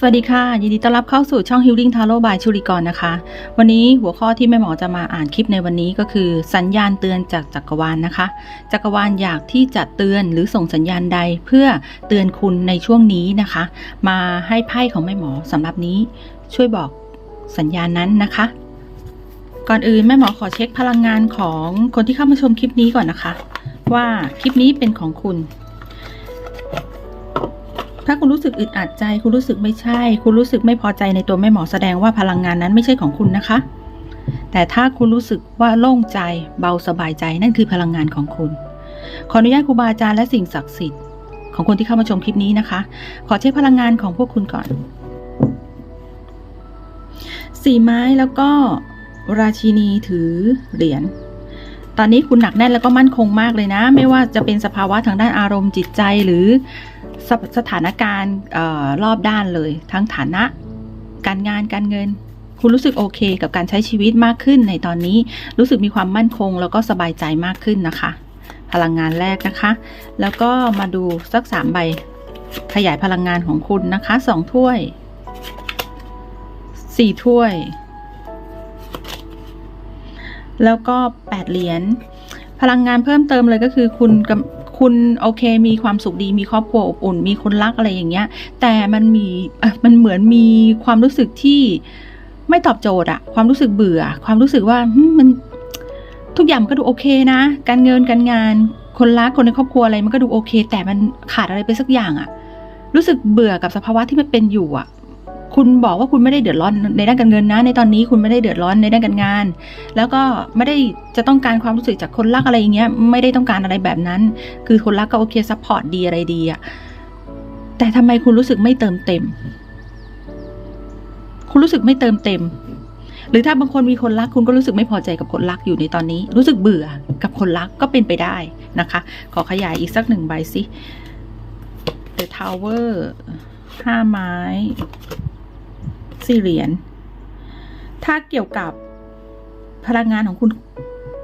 สวัสดีค่ะ ยินดีต้อนรับเข้าสู่ช่อง Healing Tarot by ชุริกรนะคะ วันนี้หัวข้อที่แม่หมอจะมาอ่านคลิปในวันนี้ก็คือ สัญญาณเตือนจากจักรวาลนนะคะ จักรวาลอยากที่จะเตือนหรือส่งสัญญาณใดเพื่อเตือนคุณในช่วงนี้นะคะ มาให้ไพ่ของแม่หมอสำหรับนี้ช่วยบอกสัญญาณนั้นนะคะ ก่อนอื่นแม่หมอขอเช็คพลังงานของคนที่เข้ามาชมคลิปนี้ก่อนนะคะ ว่าคลิปนี้เป็นของคุณ ถ้าคุณรู้สึกอึดอัดใจ คุณรู้สึกไม่ใช่ คุณรู้สึกไม่พอใจในตัวแม่หมอแสดงว่าพลังงานนั้นไม่ใช่ของคุณนะคะ แต่ถ้าคุณรู้สึกว่าโล่งใจเบาสบายใจนั่นคือพลังงานของคุณ ขออนุญาตครูบาอาจารย์และสิ่งศักดิ์สิทธิ์ของคนที่เข้ามาชมคลิปนี้นะคะ ขอเช็คพลังงานของพวกคุณก่อน สี่ไม้แล้วก็ราชินีถือเหรียญตอนนี้คุณหนักแน่นแล้วก็มั่นคงมากเลยนะ ไม่ว่าจะเป็นสภาวะทางด้านอารมณ์จิตใจหรือ สสถานการณ์รอบด้านเลย ทั้งฐานะ การงานการเงิน คุณรู้สึกโอเค กับการใช้ชีวิตมากขึ้นในตอนนี้ รู้สึกมีความมั่นคง แล้วก็สบายใจมากขึ้นนะคะ พลังงานแรกนะคะ แล้วก็มาดูสักสามใบ ขยายพลังงานของคุณนะคะสองถ้วยสี่ถ้วย แล้วก็แปดเหรียญพลังงานเพิ่มเติมเลยก็คือคุณกับ คุณโอเค มีความสุขดีมีครอบครัวอบอุ่น มีคนรักอะไรอย่างเงี้ย แต่มันมีมันเหมือนมีความรู้สึกที่ไม่ตอบโจทย์อะความรู้สึกเบื่อ ความรู้สึกว่ามันทุกอย่างมันก็ดูโอเคนะ การเงินการงาน คนรักคนในครอบครัวอะไรมันก็ดูโอเค แต่มันขาดอะไรไปสักอย่างอะรู้สึกเบื่อกับสภาวะที่มันเป็นอยู่อะ คุณบอกว่าคุณไม่ได้เดือดร้อนในด้านการเงินนะ ในตอนนี้คุณไม่ได้เดือดร้อนในด้านการงาน แล้วก็ไม่ได้จะต้องการความรู้สึกจากคนรักอะไรอย่างเงี้ย ไม่ได้ต้องการอะไรแบบนั้น คือคนรักก็โอเคซัพพอร์ตดีอะไรดีอะแต่ทำไมคุณรู้สึกไม่เติมเต็ม คุณรู้สึกไม่เติมเต็ม หรือถ้าบางคนมีคนรัก คุณก็รู้สึกไม่พอใจกับคนรักอยู่ในตอนนี้ รู้สึกเบื่อกับคนรักก็เป็นไปได้นะคะ ขอขยายอีกสักหนึ่งใบสิ The Tower ห้าไม้ สี่เหรียญ ถ้าเกี่ยวกับพลังงานของคุณ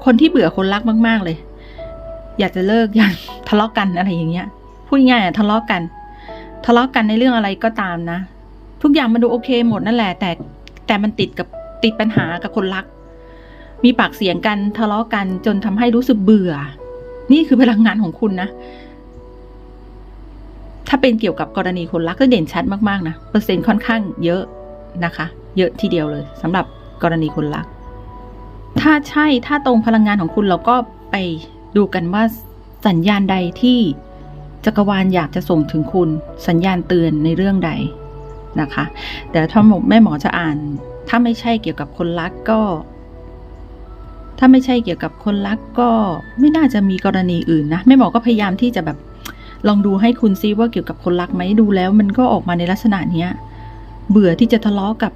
คนที่เบื่อคนรักมาก ๆ เลย อยากจะเลิกอยากทะเลาะกันอะไรอย่างเงี้ยพูดง่ายๆอะทะเลาะกัน ทะเลาะกันในเรื่องอะไรก็ตามนะ ทุกอย่างมันดูโอเคหมดนั่นแหละ แต่แต่มันติดกับติดปัญหากับคนรัก มีปากเสียงกันทะเลาะกันจนทำให้รู้สึกเบื่อ นี่คือพลังงานของคุณนะ ถ้าเป็นเกี่ยวกับกรณีคนรักก็เด่นชัดมากๆนะเปอร์เซ็นต์ค่อนข้างเยอะ นะคะ เยอะทีเดียวเลยสำหรับกรณีคนรัก ถ้าใช่ถ้าตรงพลังงานของคุณเราก็ไปดูกันว่าสัญญาณใดที่จักรวาลอยากจะส่งถึงคุณ สัญญาณเตือนในเรื่องใดนะคะ แต่ถ้าแม่หมอจะอ่าน ถ้าไม่ใช่เกี่ยวกับคนรักก็ ถ้าไม่ใช่เกี่ยวกับคนรักก็ไม่น่าจะมีกรณีอื่นนะแม่หมอก็พยายามที่จะแบบลองดูให้คุณซิว่าเกี่ยวกับคนรักไหมดูแล้ว มันก็ออกมาในลักษณะเนี้ย เบื่อที่จะทะเลาะกับ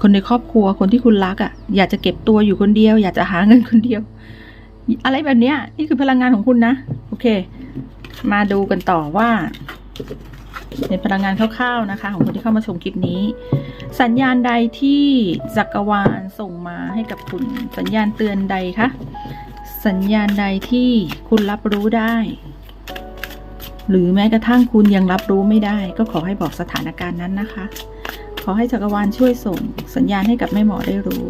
คนในครอบครัวคนที่คุณรักอะ่ะ อยากจะเก็บตัวอยู่คนเดียว อยากจะหาเงินคนเดียว อะไรแบบเนี้ย นี่คือพลังงานของคุณนะ โอเค มาดูกันต่อว่าเป็นพลังงานคร่าวๆนะคะ ของคนที่เข้ามาชมคลิปนี้ สัญญาณใดที่จักรวาลส่งมาให้กับคุณ สัญญาณเตือนใดคะสัญญาณใดที่คุณรับรู้ได้ หรือแม้กระทั่งคุณยังรับรู้ไม่ได้ ก็ขอให้บอกสถานการณ์นั้นนะคะ ขอให้จักรวาลช่วยส่งสัญญาณให้กับแม่หมอได้รู้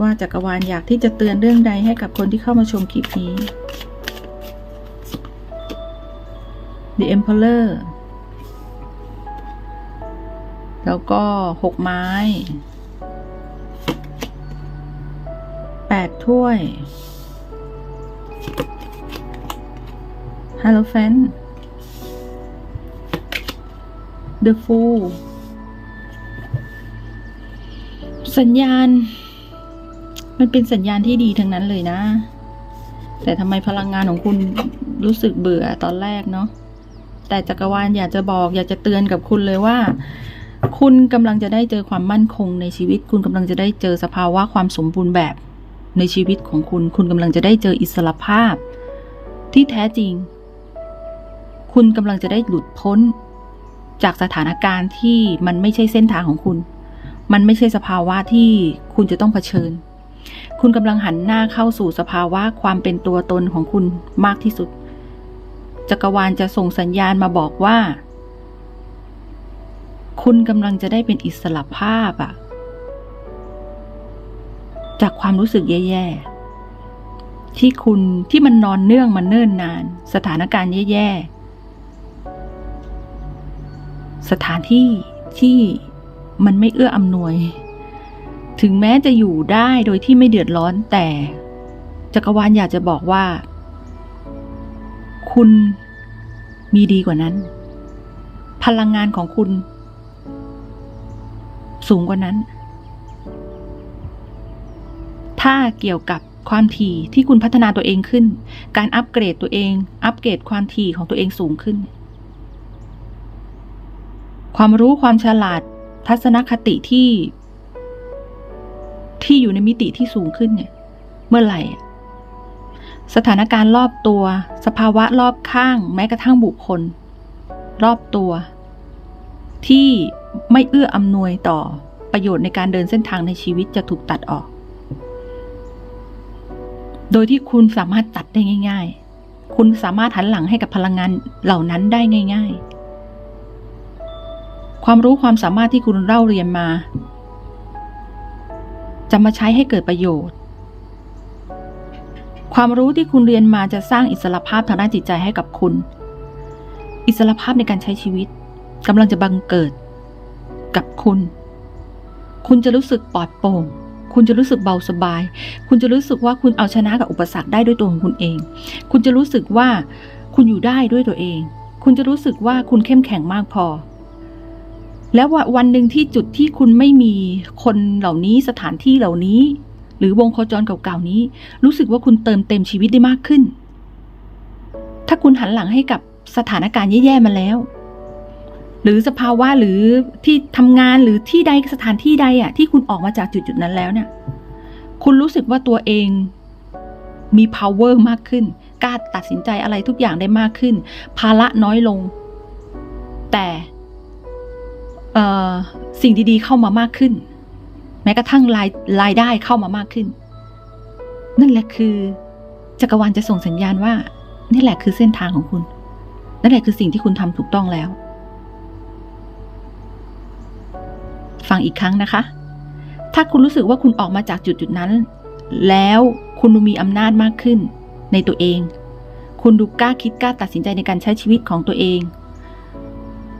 ว่าจักรวาลอยากที่จะเตือนเรื่องใดให้กับคนที่เข้ามาชมคลิปนี้ The Emperor แล้วก็หกไม้แปดถ้วย h a l l o f a n The Fool สัญญาณ มันเป็นสัญญาณที่ดีทั้งนั้นเลยนะ แต่ทำไมพลังงานของคุณรู้สึกเบื่อตอนแรกเนาะแต่จักรวาลอยากจะบอกอยากจะเตือนกับคุณเลยว่า คุณกำลังจะได้เจอความมั่นคงในชีวิต คุณกำลังจะได้เจอสภาวะความสมบูรณ์แบบในชีวิตของคุณ คุณกำลังจะได้เจออิสรภาพ ที่แท้จริง คุณกำลังจะได้หลุดพ้น จากสถานการณ์ที่มันไม่ใช่เส้นทางของคุณ มันไม่ใช่สภาวะที่คุณจะต้องเผชิญ คุณกำลังหันหน้าเข้าสู่สภาวะความเป็นตัวตนของคุณมากที่สุด จักรวาลจะส่งสัญญาณมาบอกว่า คุณกำลังจะได้เป็นอิสระภาพอะจากความรู้สึกแย่ๆที่คุณที่มันนอนเนื่องมาเนิ่นนาน สถานการณ์แย่ๆ สถานที่ที่มันไม่เอื้ออำนวย ถึงแม้จะอยู่ได้โดยที่ไม่เดือดร้อนแต่ จักรวาลอยากจะบอกว่า คุณมีดีกว่านั้น พลังงานของคุณ สูงกว่านั้น ถ้าเกี่ยวกับความถี่ที่คุณพัฒนาตัวเองขึ้น การอัปเกรดตัวเอง อัปเกรดความถี่ของตัวเองสูงขึ้น ความรู้ความฉลาด ทัศนคติที่ ที่อยู่ในมิติที่สูงขึ้นเนี่ย เมื่อไหร่ สถานการณ์รอบตัว สภาวะรอบข้าง แม้กระทั่งบุคคล รอบตัว ที่ไม่เอื้ออำนวยต่อประโยชน์ในการเดินเส้นทางในชีวิตจะถูกตัดออก โดยที่คุณสามารถตัดได้ง่าย ๆ คุณสามารถหันหลังให้กับพลังงานเหล่านั้นได้ง่าย ๆ ความรู้ความสามารถที่คุณเล่าเรียนมา จะมาใช้ให้เกิดประโยชน์ ความรู้ที่คุณเรียนมาจะสร้างอิสรภาพทางด้านจิตใจให้กับคุณ อิสรภาพในการใช้ชีวิตกำลังจะบังเกิดกับคุณ คุณจะรู้สึกปลอดโปร่งคุณจะรู้สึกเบาสบาย คุณจะรู้สึกว่าคุณเอาชนะกับอุปสรรคได้ด้วยตัวของคุณเอง คุณจะรู้สึกว่าคุณอยู่ได้ด้วยตัวเอง คุณจะรู้สึกว่าคุณเข้มแข็งมากพอ แล้ววันหนึ่งที่จุดที่คุณไม่มีคนเหล่านี้สถานที่เหล่านี้ หรือวงโคจรเก่าๆนี้ รู้สึกว่าคุณเติมเต็มชีวิตได้มากขึ้น ถ้าคุณหันหลังให้กับสถานการณ์แย่ๆมาแล้ว หรือสภาวะหรือที่ทำงานหรือที่ใดสถานที่ใดอะที่คุณออกมาจากจุดๆนั้นแล้วเนี่ยคุณรู้สึกว่าตัวเองมี power มากขึ้น กล้าตัดสินใจอะไรทุกอย่างได้มากขึ้น ภาระน้อยลง แต่ สิ่งดีๆเข้ามามากขึ้น แม้กระทั่งรายรายได้เข้ามามากขึ้น นั่นแหละคือจักรวาลจะส่งสัญญาณว่า นี่แหละคือเส้นทางของคุณ นั่นแหละคือสิ่งที่คุณทำถูกต้องแล้ว ฟังอีกครั้งนะคะ ถ้าคุณรู้สึกว่าคุณออกมาจากจุดจุดนั้น แล้วคุณดูมีอำนาจมากขึ้น ในตัวเอง คุณดูกล้าคิดกล้าตัดสินใจในการใช้ชีวิตของตัวเอง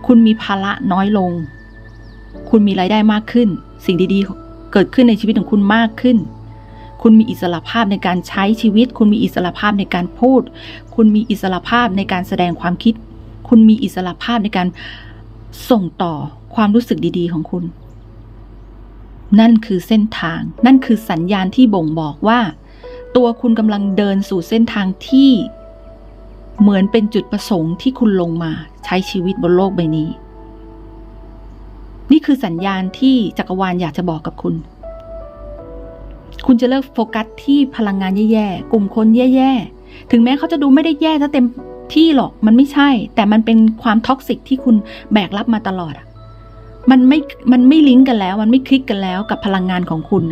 คุณมีภาระน้อยลง คุณมีรายได้มากขึ้น สิ่งดีๆ เกิดขึ้นในชีวิตของคุณมากขึ้น คุณมีอิสระภาพในการใช้ชีวิต คุณมีอิสระภาพในการพูด คุณมีอิสระภาพในการแสดงความคิด คุณมีอิสระภาพในการส่งต่อความรู้สึกดี ๆ ของคุณ นั่นคือเส้นทาง นั่นคือสัญญาณที่บ่งบอกว่า ตัวคุณกำลังเดินสู่เส้นทางที่เหมือนเป็นจุดประสงค์ที่คุณลงมาใช้ชีวิตบนโลกใบนี้ นี่คือสัญญาณที่จักรวาลอยากจะบอกกับคุณ คุณจะเลิกโฟกัสที่พลังงานแย่ๆ กลุ่มคนแย่ๆ ถึงแม้เขาจะดูไม่ได้แย่ซะเต็มที่หรอก มันไม่ใช่ แต่มันเป็นความท็อกซิกที่คุณแบกรับมาตลอดอะมันไม่ มันไม่ลิงก์กันแล้ว มันไม่คลิกกันแล้วกับพลังงานของคุณ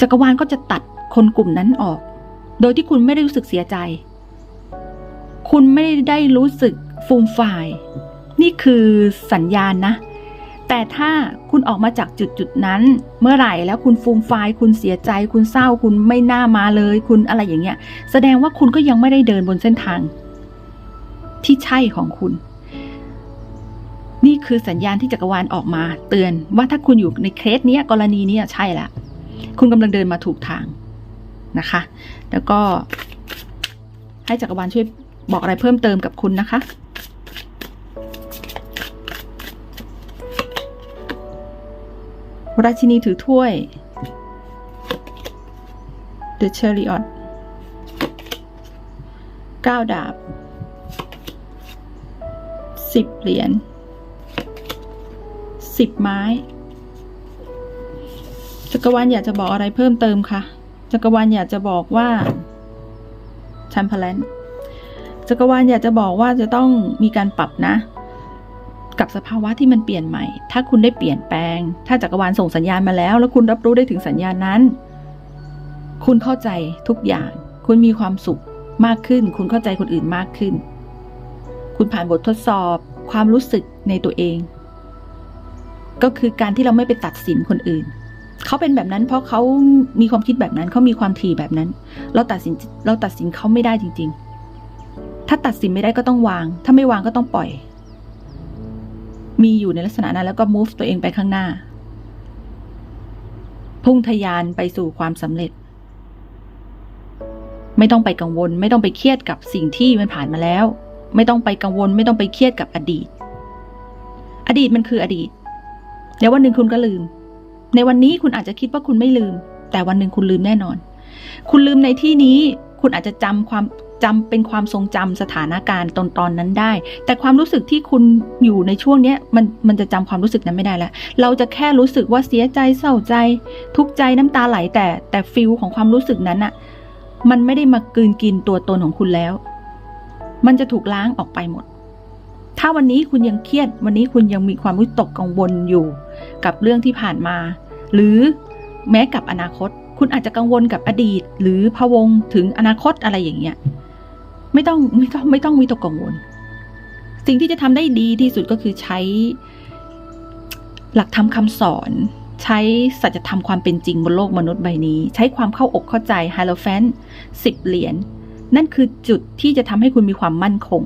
จักรวาลก็จะตัดคนกลุ่มนั้นออก โดยที่คุณไม่ได้รู้สึกเสียใจ คุณไม่ได้รู้สึกฟูมฝ่าย นี่คือสัญญาณนะ แต่ถ้าคุณออกมาจากจุดจุดๆนั้น เมื่อไหร่แล้วคุณฟูมฟคุณเสียใจ คุณเศร้า คุณไม่น่ามาเลย คุณอะไรอย่างเงี้ย แสดงว่าคุณก็ยังไม่ได้เดินบนเส้นทาง ที่ใช่ของคุณ นี่คือสัญญาณที่จักรวาลออกมา เตือนว่าถ้าคุณอยู่ในเคสเนี้ยกรณีเนี้ยใช่ละ คุณกำลังเดินมาถูกทางนะคะ แล้วก็ให้จักรวาลช่วยบอกอะไรเพิ่มเติมกับคุณนะคะ ราชินีถือถ้วย The Chariot เก้าดาบสิบเหรียญสิบไม้ จักรวาลอยากจะบอกอะไรเพิ่มเติมคะ จักรวาลอยากจะบอกว่าชัมพลันจักรวาลอยากจะบอกว่าจะต้องมีการปรับนะ กับสภาวะที่มันเปลี่ยนใหม่ ถ้าคุณได้เปลี่ยนแปลง ถ้าจักรวาลส่งสัญญาณมาแล้ว แล้วคุณรับรู้ได้ถึงสัญญาณนั้น คุณเข้าใจทุกอย่าง คุณมีความสุขมากขึ้น คุณเข้าใจคนอื่นมากขึ้น คุณผ่านบททดสอบ ความรู้สึกในตัวเอง ก็คือการที่เราไม่ไปตัดสินคนอื่น เขาเป็นแบบนั้น เพราะเขามีความคิดแบบนั้น เขามีความถี่แบบนั้น เราตัดสิน เราตัดสินเขาไม่ได้จริง ๆ ถ้าตัดสินไม่ได้ก็ต้องวาง ถ้าไม่วางก็ต้องปล่อย มีอยู่ในลักษณะนั้นแล้วก็ move ตัวเองไปข้างหน้า พุ่งทะยานไปสู่ความสำเร็จ ไม่ต้องไปกังวล ไม่ต้องไปเครียดกับสิ่งที่มันผ่านมาแล้ว ไม่ต้องไปกังวล ไม่ต้องไปเครียดกับอดีต อดีตมันคืออดีตเดี๋ยววันหนึ่งคุณก็ลืม ในวันนี้คุณอาจจะคิดว่าคุณไม่ลืม แต่วันหนึ่งคุณลืมแน่นอน คุณลืมในที่นี้ คุณอาจจะจำความ จำเป็นความทรงจำสถานการณ์ตอนตอนนั้นได้ แต่ความรู้สึกที่คุณอยู่ในช่วงเนี้ยมันมันจะจำความรู้สึกนั้นไม่ได้แล้ว เราจะแค่รู้สึกว่าเสียใจเศร้าใจ ทุกข์ใจน้ำตาไหลแต่แต่ฟิลของความรู้สึกนั้นอะมันไม่ได้มากลืนกินตัวตนของคุณแล้ว มันจะถูกล้างออกไปหมด ถ้าวันนี้คุณยังเครียด วันนี้คุณยังมีความวิตกกังวลอยู่ กับเรื่องที่ผ่านมา หรือแม้กับอนาคต คุณอาจจะกังวลกับอดีต หรือพะวงถึงอนาคตอะไรอย่างเงี้ย ไม่ต้องไม่ต้องไม่ต้องวิตกกังวล สิ่งที่จะทำได้ดีที่สุดก็คือใช้ หลักธรรมคำสอน ใช้สัจธรรมความเป็นจริงบนโลกมนุษย์ใบนี้ ใช้ความเข้าอกเข้าใจไฮโลแฟนสิบเหรียญนั่นคือจุดที่จะทำให้คุณมีความมั่นคง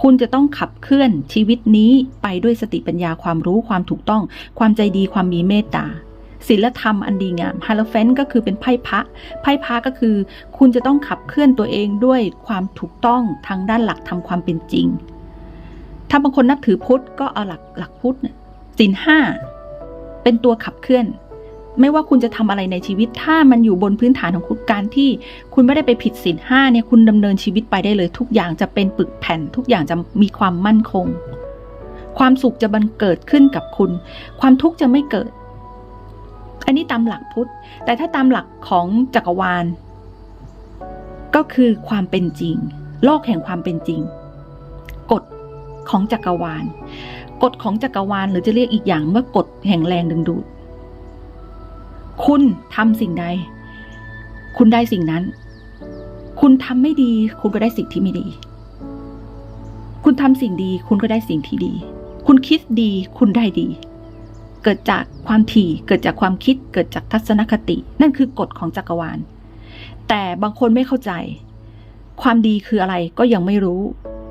คุณจะต้องขับเคลื่อนชีวิตนี้ไปด้วยสติปัญญาความรู้ความถูกต้อง ความใจดีความมีเมตตา ศีลธรรมอันดีงามฮาโลเฟนก็คือเป็นไพ่พระไพ่พระก็คือ คุณจะต้องขับเคลื่อนตัวเองด้วยความถูกต้องทางด้านหลักทำความเป็นจริง ถ้าบางคนนับถือพุทธก็เอาหลักหลักพุทธเนี่ยศีลห้าเป็นตัวขับเคลื่อน ไม่ว่าคุณจะทำอะไรในชีวิต ถ้ามันอยู่บนพื้นฐานของคุณการที่ คุณไม่ได้ไปผิดศีลห้าเนี่ยคุณดำเนินชีวิตไปได้เลย ทุกอย่างจะเป็นปึกแผ่น ทุกอย่างจะมีความมั่นคง ความสุขจะบันเกิดขึ้นกับคุณ ความทุกข์จะไม่เกิด อันนี้ตามหลักพุทธ แต่ถ้าตามหลักของจักรวาล ก็คือความเป็นจริง โลกแห่งความเป็นจริง กฎของจักรวาล กฎของจักรวาลหรือจะเรียกอีกอย่างว่ากฎแห่งแรงดึงดูด คุณทำสิ่งใด คุณได้สิ่งนั้น คุณทำไม่ดี คุณก็ได้สิ่งที่ไม่ดี คุณทำสิ่งดี คุณก็ได้สิ่งที่ดี คุณคิดดี คุณได้ดี เกิดจากความถี่เกิดจากความคิดเกิดจากทัศนคติ นั่นคือกฎของจักรวาล แต่บางคนไม่เข้าใจ ความดีคืออะไรก็ยังไม่รู้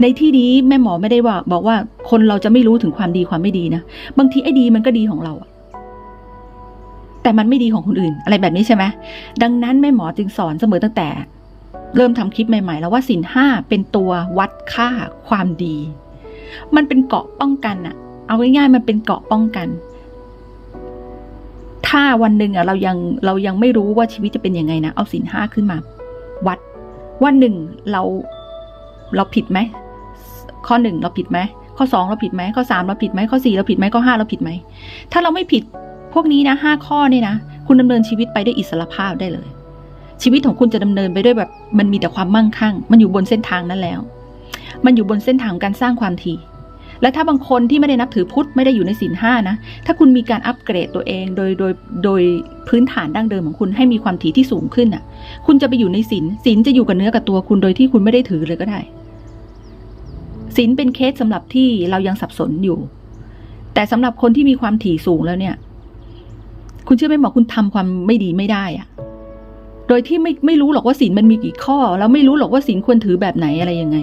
ในที่นี้แม่หมอไม่ได้ว่า บอกว่าคนเราจะไม่รู้ถึงความดีความไม่ดีนะบางทีไอ้ดีมันก็ดีของเราอะแต่มันไม่ดีของคนอื่น อะไรแบบนี้ใช่ไหมดังนั้นแม่หมอจึงสอนเสมอตั้งแต่ เริ่มทำคลิปใหม่ ๆ แล้วว่าสินห้าเป็นตัววัดค่าความดี มันเป็นเกาะป้องกันอะเอาง่ายๆมันเป็นเกาะป้องกัน ถ้าวันหนึ่งอะเรายังเรายังไม่รู้ว่าชีวิตจะเป็นยังไงนะ เอาสินห้าขึ้นมา วัดวันหนึ่งเราเราผิดไหมข้อหนึ่งเราผิดไหมข้อสองเราผิดไหมข้อสามเราผิดไหมข้อสี่เราผิดไหมข้อห้าเราผิดไหมถ้าเราไม่ผิดพวกนี้นะห้าข้อนี่นะคุณดำเนินชีวิตไปด้วยอิสรภาพได้เลย ชีวิตของคุณจะดำเนินไปด้วยแบบ มันมีแต่ความมั่งคั่ง มันอยู่บนเส้นทางนั้นแล้ว มันอยู่บนเส้นทางการสร้างความถี่ และถ้าบางคนที่ไม่ได้นับถือพุทธไม่ได้อยู่ในศีลห้านะ ถ้าคุณมีการอัปเกรดตัวเองโดยโดยโดยพื้นฐานดั้งเดิมของคุณให้มีความถี่ที่สูงขึ้นอะ คุณจะไปอยู่ในศีลศีลจะอยู่กับเนื้อกับตัวคุณโดยที่คุณไม่ได้ถือเลยก็ได้ศีลเป็นเคสสำหรับที่เรายังสับสนอยู่ แต่สำหรับคนที่มีความถี่สูงแล้วเนี่ย คุณเชื่อไหมบอคุณทำความไม่ดีไม่ได้อะโดยที่ไม่ไม่รู้หรอกว่าศีลมันมีกี่ข้อ แล้วไม่รู้หรอกว่าศีลควรถือแบบไหนอะไรยังไง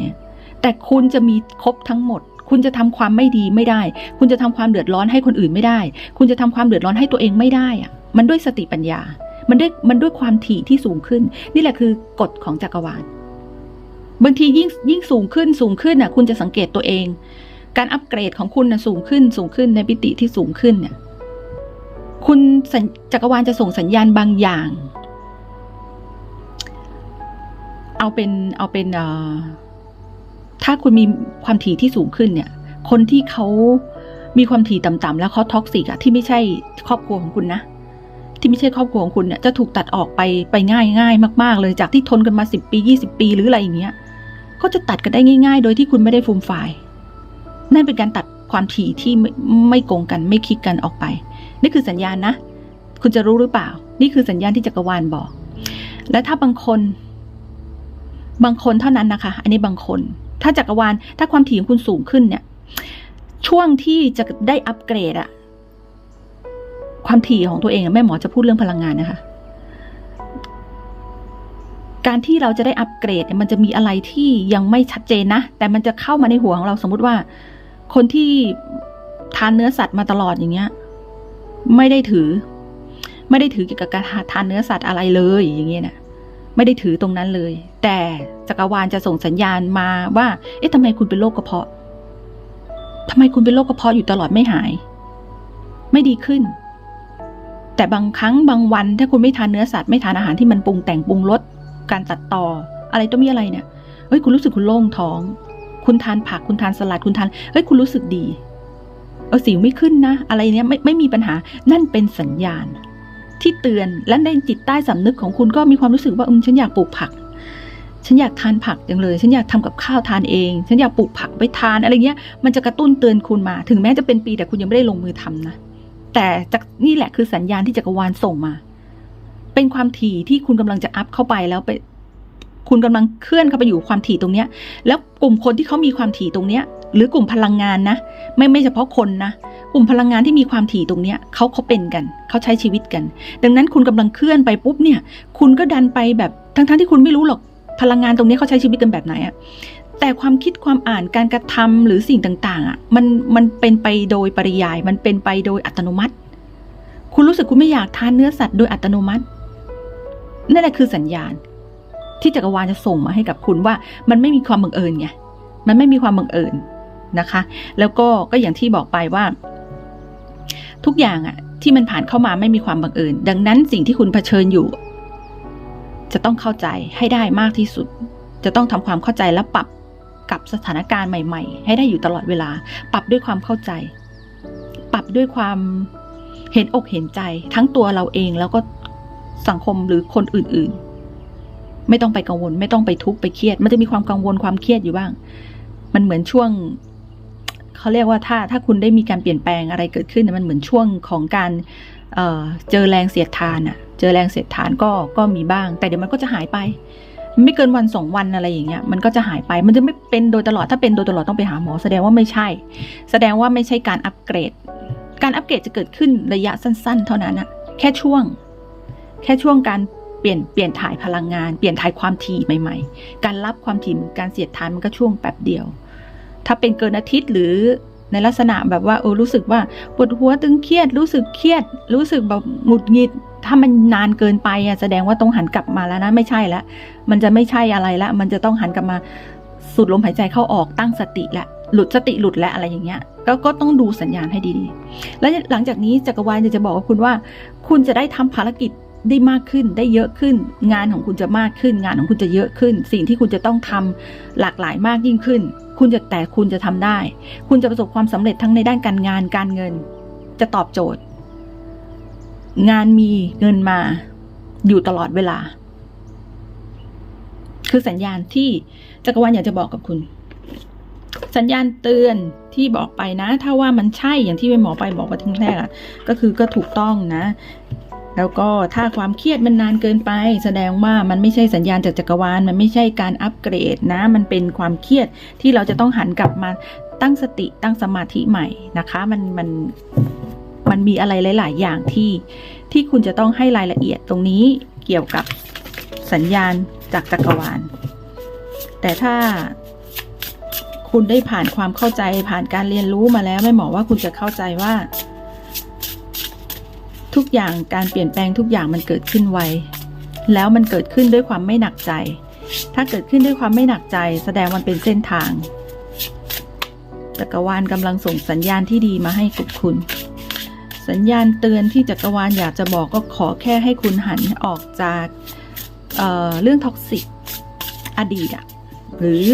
แต่คุณจะมีครบทั้งหมด คุณจะทำความไม่ดีไม่ได้ คุณจะทำความเดือดร้อนให้คนอื่นไม่ได้ คุณจะทำความเดือดร้อนให้ตัวเองไม่ได้อะมันด้วยสติปัญญา มันด้วยมันด้วยความถี่ที่สูงขึ้น นี่แหละคือกฎของจักรวาล บางทียิ่งยิ่งสูงขึ้นสูงขึ้นน่ะ คุณจะสังเกตตัวเอง การอัปเกรดของคุณนะสูงขึ้นสูงขึ้นในปิติที่สูงขึ้นเนี่ยคุณจักรวาลจะส่งสัญญาณบางอย่าง เอาเป็นเอาเป็นเอ่อ ถ้าคุณมีความถี่ที่สูงขึ้นเนี่ย คนที่เขามีความถี่ต่ำๆแล้วเขาท็อกซิกอะที่ไม่ใช่ครอบครัวของคุณนะ ที่ไม่ใช่ครอบครัวของคุณเนี่ยจะถูกตัดออกไปไปง่ายง่ายมาก ๆ เลยจากที่ทนกันมาสิบปียี่สิบปีหรืออะไรอย่างเงี้ย ก็จะตัดกันได้ง่าย ๆ โดยที่คุณไม่ได้ฟูมไฟล์นั่นเป็นการตัดความถี่ที่ไม่ไม่โกงกันไม่คลิกกันออกไป นี่คือสัญญาณนะ คุณจะรู้หรือเปล่า นี่คือสัญญาณที่จักรวาลบอก และถ้าบางคน บางคนเท่านั้นนะคะ อันนี้บางคน ถ้าจักรวาลถ้าความถี่ของคุณสูงขึ้นเนี่ย ช่วงที่จะได้อัปเกรดอะความถี่ของตัวเองแม่หมอจะพูดเรื่องพลังงานนะคะ การที่เราจะได้อัปเกรดเนี่ยมันจะมีอะไรที่ยังไม่ชัดเจนนะ แต่มันจะเข้ามาในหัวของเราสมมุติว่า คนที่ทานเนื้อสัตว์มาตลอดอย่างเงี้ย ไม่ได้ถือ ไม่ได้ถือเกี่ยวกับการทานเนื้อสัตว์อะไรเลยอย่างเงี้ยนะ ไม่ได้ถือตรงนั้นเลย แต่จักรวาลจะส่งสัญญาณมาว่า เอ๊ะทำไมคุณเป็นโรคกระเพาะทำไมคุณเป็นโรคกระเพาะอยู่ตลอดไม่หาย ไม่ดีขึ้น แต่บางครั้งบางวันถ้าคุณไม่ทานเนื้อสัตว์ไม่ทานอาหารที่มันปรุงแต่งปรุงรสการตัดต่อ อะไรตัวมีอะไรเนี่ยเฮ้ยคุณรู้สึกคุณโล่งท้อง คุณทานผักคุณทานสลัดคุณทานเฮ้ยคุณรู้สึกดี เออสิวไม่ขึ้นนะ อะไรเนี้ยไม่ไม่มีปัญหานั่นเป็นสัญญาณ ที่เตือนและในจิตใต้สำนึกของคุณก็มีความรู้สึกว่าอืมฉันอยากปลูกผัก ฉันอยากทานผักจังเลย ฉันอยากทำกับข้าวทานเอง ฉันอยากปลูกผักไปทานอะไรเงี้ย มันจะกระตุ้นเตือนคุณมา ถึงแม้จะเป็นปีแต่คุณยังไม่ได้ลงมือทำนะ แต่จากนี่แหละคือสัญญาณที่จักรวาลส่งมา เป็นความถี่ที่คุณกำลังจะอัพเข้าไปแล้วไปคุณกำลังเคลื่อนเข้าไปอยู่ความถี่ตรงเนี้ย แล้วกลุ่มคนที่เขามีความถี่ตรงเนี้ย หรือกลุ่มพลังงานนะ ไม่ไม่เฉพาะคนนะ กลุ่มพลังงานที่มีความถี่ตรงเนี้ยเขาเขาเป็นกัน เขาใช้ชีวิตกัน ดังนั้นคุณกำลังเคลื่อนไปปุ๊บเนี่ย คุณก็ดันไปแบบทั้งๆทที่คุณไม่รู้หรอกพลังงานตรงนี้เขาใช้ชีวิตกันแบบไหนอะแต่ความคิดความอ่านการกระทำหรือสิ่งต่างๆอะมันมันเป็นไปโดยปริยาย มันเป็นไปโดยอัตโนมัติ คุณรู้สึกคุณไม่อยากทานเนื้อสัตว์โดยอัตโนมัตินั่นแหละคือสัญญาณ ที่จักรวาลจะส่งมาให้กับคุณว่า มันไม่มีความบังเอิญไงมันไม่มีความบังเอิญ นะคะ แล้วก็ก็อย่างที่บอกไปว่า ทุกอย่างอะที่มันผ่านเข้ามาไม่มีความบังเอิญ ดังนั้นสิ่งที่คุณเผชิญอยู่ จะต้องเข้าใจให้ได้มากที่สุด จะต้องทำความเข้าใจและปรับกับสถานการณ์ใหม่ ๆ ให้ได้อยู่ตลอดเวลา ปรับด้วยความเข้าใจ ปรับด้วยความเห็นอกเห็นใจ ทั้งตัวเราเองแล้วก็สังคมหรือคนอื่น ๆ ไม่ต้องไปกังวล ไม่ต้องไปทุกข์ไปเครียด มันจะมีความกังวลความเครียดอยู่บ้าง มันเหมือนช่วง เขาเรียกว่าถ้าถ้าคุณได้มีการเปลี่ยนแปลงอะไรเกิดขึ้นเนี่ยมันเหมือนช่วงของการเเจอแรงเสียดทานอะเจอแรงเสียดทานก็ก็มีบ้าง แต่เดี๋ยวมันก็จะหายไป ไม่เกินวันสองวันอะไรอย่างเงี้ย มันก็จะหายไป มันจะไม่เป็นโดยตลอด ถ้าเป็นโดยตลอดต้องไปหาหมอ แสดงว่าไม่ใช่ แสดงว่าไม่ใช่การอัปเกรด การอัปเกรดจะเกิดขึ้นระยะสั้น ๆ เท่านั้นอะแค่ช่วง แค่ช่วงการเปลี่ยนเปลี่ยนถ่ายพลังงาน เปลี่ยนถ่ายความถี่ใหม่ ๆ การรับความถี่การเสียดทานมันก็ช่วงแป๊บเดียว ถ้าเป็นเกินอาทิตย์หรือในลักษณะแบบว่าเออรู้สึกว่าปวดหัวตึงเครียด รู้สึกเครียด รู้สึกแบบหงุดหงิด ถ้ามันนานเกินไปอะแสดงว่าต้องหันกลับมาแล้วนะไม่ใช่แล้วมันจะไม่ใช่อะไรละมันจะต้องหันกลับมาสูดลมหายใจเข้าออกตั้งสติละหลุดสติหลุดและอะไรอย่างเงี้ยก็ก็ต้องดูสัญญาณให้ดีๆ และหลังจากนี้จักรวาลจะจะบอกกับคุณว่า คุณจะได้ทำภารกิจ ได้มากขึ้นได้เยอะขึ้น งานของคุณจะมากขึ้น งานของคุณจะเยอะขึ้น สิ่งที่คุณจะต้องทำหลากหลายมากยิ่งขึ้น คุณจะแต่คุณจะทำได้ คุณจะประสบความสำเร็จทั้งในด้านการงานการเงิน จะตอบโจทย์ งานมีเงินมาอยู่ตลอดเวลา คือสัญญาณที่จักรวาลอยากจะบอกกับคุณ สัญญาณเตือนที่บอกไปนะ ถ้าว่ามันใช่อย่างที่แม่หมอไปบอกว่าทั้งแรกอะ่ะ ก็คือก็ถูกต้องนะ แล้วก็ถ้าความเครียดมันนานเกินไป แสดงว่ามันไม่ใช่สัญญาณจากจักรวาล มันไม่ใช่การอัปเกรดนะ มันเป็นความเครียดที่เราจะต้องหันกลับมาตั้งสติตั้งสมาธิใหม่นะคะ มันมันมันมีอะไรหลาย ๆ อย่างที่ที่คุณจะต้องให้รายละเอียดตรงนี้เกี่ยวกับสัญญาณจากจักรวาล แต่ถ้าคุณได้ผ่านความเข้าใจผ่านการเรียนรู้มาแล้วไม่หมอว่าคุณจะเข้าใจว่า ทุกอย่างการเปลี่ยนแปลงทุกอย่างมันเกิดขึ้นไว แล้วมันเกิดขึ้นด้วยความไม่หนักใจ ถ้าเกิดขึ้นด้วยความไม่หนักใจ แสดงมันเป็นเส้นทางจักรวาลกำลังส่งสัญญาณที่ดีมาให้กับคุณ สัญญาณเตือนที่จักรวาลอยากจะบอกก็ขอแค่ให้คุณหันออกจากเเรื่องท็อกซิกอดีตอะหรือ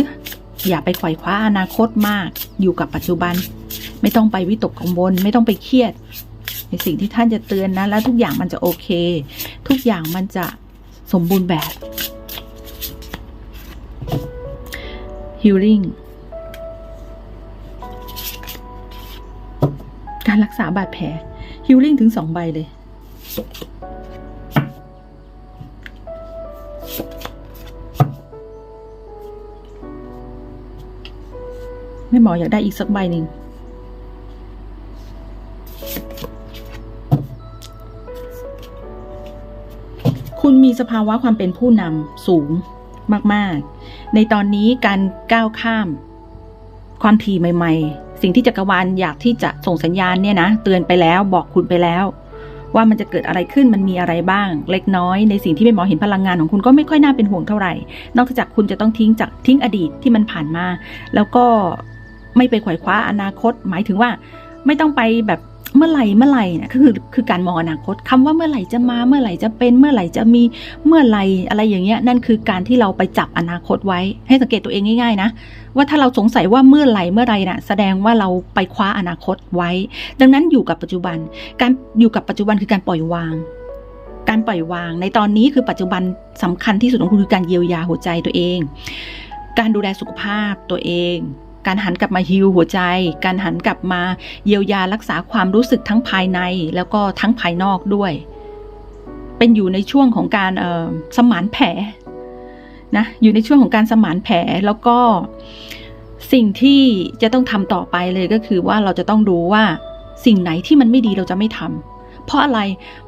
อย่าไปไขว่คว้าอนาคตมาก อยู่กับปัจจุบัน ไม่ต้องไปวิตกกังวล ไม่ต้องไปเครียด ในสิ่งที่ท่านจะเตือนนะ แล้วทุกอย่างมันจะโอเค ทุกอย่างมันจะสมบูรณ์แบบ healing การรักษาบาดแผล healing ถึงสองใบเลยแม่หมออยากได้อีกสักใบหนึ่ง คุณมีสภาวะความเป็นผู้นำสูงมาก ๆ ในตอนนี้การก้าวข้าม ความถี่ใหม่ ๆ สิ่งที่จักรวาลอยากที่จะส่งสัญญาณเนี่ยนะเตือนไปแล้วบอกคุณไปแล้ว ว่ามันจะเกิดอะไรขึ้นมันมีอะไรบ้าง เล็กน้อยในสิ่งที่ไม่หมอเห็นพลังงานของคุณก็ไม่ค่อยน่าเป็นห่วงเท่าไหร่ นอกจากคุณจะต้องทิ้งจากทิ้งอดีตที่มันผ่านมา แล้วก็ไม่ไปขวายคว้าอนาคต หมายถึงว่า ไม่ต้องไปแบบ เมื่อไหร่เมื่อไหร่นะคือคือการมองอนาคตคำว่าเมื่อไหร่จะมาเมื่อไหร่จะเป็นเมื่อไหร่จะมีเมื่อไหร่อะไรอย่างเงี้ยนั่นคือการที่เราไปจับอนาคตไว้ ให้สังเกตตัวเองง่ายๆนะว่าถ้าเราสงสัยว่าเมื่อไหร่เมื่อไหร่นะแสดงว่าเราไปคว้าอนาคตไว้ ดังนั้นอยู่กับปัจจุบัน การอยู่กับปัจจุบันคือการปล่อยวาง การปล่อยวาง ในตอนนี้คือปัจจุบันสำคัญที่สุดของคุณคือการเยียวยาหัวใจตัวเอง การดูแลสุขภาพตัวเอง การหันกลับมาฮิวหัวใจ การหันกลับมาเยียวยารักษาความรู้สึกทั้งภายในแล้วก็ทั้งภายนอกด้วย เป็นอยู่ในช่วงของการสมานแผลนะอยู่ในช่วงของการสมานแผลแล้วก็สิ่งที่จะต้องทำต่อไปเลยก็คือว่าเราจะต้องดูว่าสิ่งไหนที่มันไม่ดีเราจะไม่ทำเพราะอะไร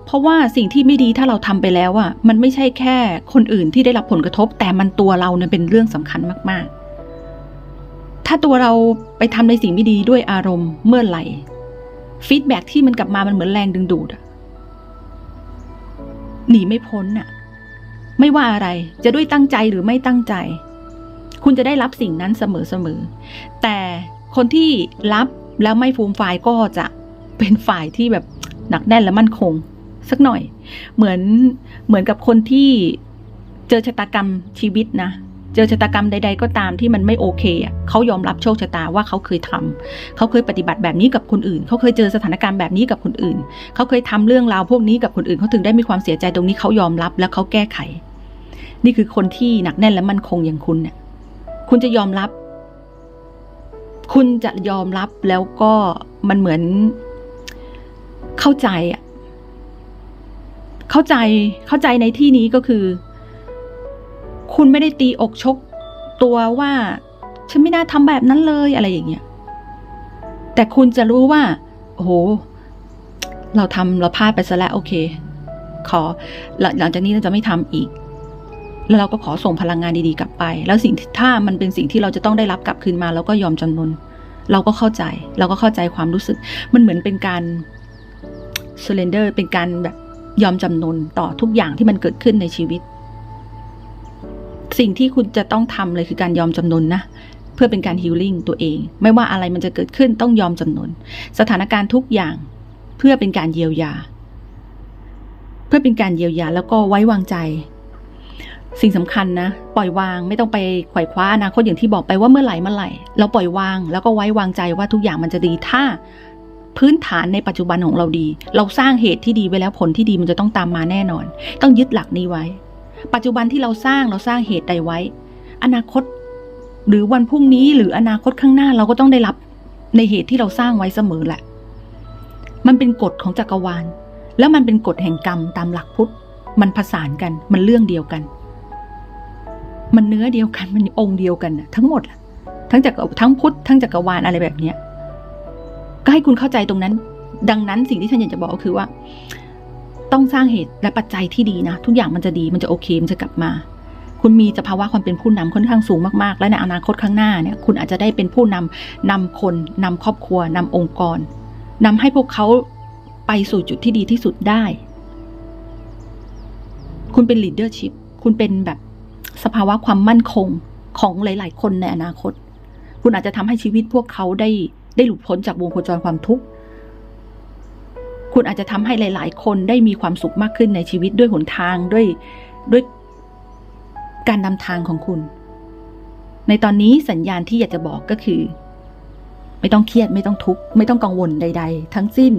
เพราะว่าสิ่งที่ไม่ดีถ้าเราทำไปแล้วอะมันไม่ใช่แค่คนอื่นที่ได้รับผลกระทบ แต่มันตัวเราเนี่ยเป็นเรื่องสำคัญมากๆ ถ้าตัวเราไปทำในสิ่งไม่ดีด้วยอารมณ์เมื่อไหร่ฟีดแบ็ที่มันกลับมามันเหมือนแรงดึงดูดหนีไม่พ้นอะไม่ว่าอะไรจะด้วยตั้งใจหรือไม่ตั้งใจ คุณจะได้รับสิ่งนั้นเสมอๆแต่คนที่รับแล้วไม่ฟูมฟายก็จะเป็นฝ่ายที่แบบหนักแน่นและมั่นคง สักหน่อย เหมือนเหมือนกับคนที่เจอชะตากรรมชีวิตนะ เจอชะตากรรมใด ๆ ก็ตามที่มันไม่โอเคเขายอมรับโชคชะตาว่าเขาเคยทำเขาเคยปฏิบัติแบบนี้กับคนอื่น เขาเคยเจอสถานการณ์แบบนี้กับคนอื่น เขาเคยทำเรื่องราวพวกนี้กับคนอื่นเขาถึงได้มีความเสียใจตรงนี้เขายอมรับแล้วเขาแก้ไข นี่คือคนที่หนักแน่นและมั่นคงอย่างคุณเนี่ยคุณจะยอมรับ คุณจะยอมรับแล้วก็มันเหมือนเข้าใจอะเข้าใจเข้าใจในที่นี้ก็คือ คุณไม่ได้ตีอกชกตัวว่า ฉันไม่น่าทำแบบนั้นเลยอะไรอย่างเงี้ย แต่คุณจะรู้ว่า โอ้โห เราทำเราพลาดไปซะแล้วโอเค ขอ หลังจากนี้เราจะไม่ทำอีก แล้วเราก็ขอส่งพลังงานดีๆกลับไป แล้วสิ่งถ้ามันเป็นสิ่งที่เราจะต้องได้รับกลับคืนมาเราก็ยอมจำนน เราก็เข้าใจ เราก็เข้าใจความรู้สึก มันเหมือนเป็นการ surrender เป็นการแบบยอมจำนนต่อทุกอย่างที่มันเกิดขึ้นในชีวิต สิ่งที่คุณจะต้องทำเลยคือการยอมจำนนนะเพื่อเป็นการฮิลลิ่งตัวเอง ไม่ว่าอะไรมันจะเกิดขึ้นต้องยอมจำนน สถานการณ์ทุกอย่างเพื่อเป็นการเยียวยา เพื่อเป็นการเยียวยาแล้วก็ไว้วางใจ สิ่งสำคัญนะ ปล่อยวางไม่ต้องไปไขว่คว้าอนาคตอย่างที่บอกไปว่าเมื่อไหร่เมื่อไหร่ เราปล่อยวางแล้วก็ไว้วางใจว่าทุกอย่างมันจะดีถ้าพื้นฐานในปัจจุบันของเราดี เราสร้างเหตุที่ดีไว้แล้วผลที่ดีมันจะต้องตามมาแน่นอน ต้องยึดหลักนี้ไว้ ปัจจุบันที่เราสร้างเราสร้างเหตุใดไว้ อนาคต หรือวันพรุ่งนี้หรืออนาคตข้างหน้าเราก็ต้องได้รับในเหตุที่เราสร้างไว้เสมอแหละ มันเป็นกฎของจักรวาล แล้วมันเป็นกฎแห่งกรรมตามหลักพุทธ มันผสานกัน มันเรื่องเดียวกัน มันเนื้อเดียวกัน มันองค์เดียวกันทั้งหมดทั้งจักรทั้งพุทธทั้งจักรวาลอะไรแบบเนี้ยก็ให้คุณเข้าใจตรงนั้น ดังนั้นสิ่งที่ฉันอยากจะบอกก็คือว่า ต้องสร้างเหตุและปัจจัยที่ดีนะ ทุกอย่างมันจะดีมันจะโอเคมันจะกลับมา คุณมีสภาวะความเป็นผู้นำค่อนข้างสูงมากๆ และในอนาคตข้างหน้าเนี่ย คุณอาจจะได้เป็นผู้นำนำคนนำครอบครัวนำองค์กรนำให้พวกเขาไปสู่จุดที่ดีที่สุดได้ คุณเป็น leadership คุณเป็นแบบสภาวะความมั่นคงของหลาย ๆ คนในอนาคต คุณอาจจะทำให้ชีวิตพวกเขาได้ได้หลุดพ้นจากวงโคจรความทุกข์ คุณอาจจะทำให้หลาย ๆ คนได้มีความสุขมากขึ้นในชีวิตด้วยหนทางด้วยด้วยการนำทางของคุณ ในตอนนี้สัญญาณที่อยากจะบอกก็คือ ไม่ต้องเครียดไม่ต้องทุกข์ไม่ต้องกังวลใด ๆ ทั้งสิ้น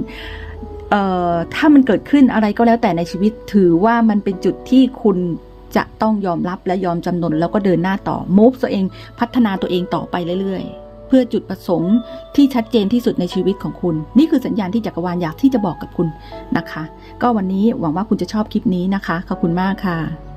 เอ่อถ้ามันเกิดขึ้นอะไรก็แล้วแต่ในชีวิตถือว่ามันเป็นจุดที่คุณจะต้องยอมรับและยอมจำนนแล้วก็เดินหน้าต่อมูฟตัวเองพัฒนาตัวเองต่อไปเรื่อยๆ เพื่อจุดประสงค์ที่ชัดเจนที่สุดในชีวิตของคุณ นี่คือสัญญาณที่จักรวาลอยากที่จะบอกกับคุณนะคะ ก็วันนี้หวังว่าคุณจะชอบคลิปนี้นะคะ ขอบคุณมากค่ะ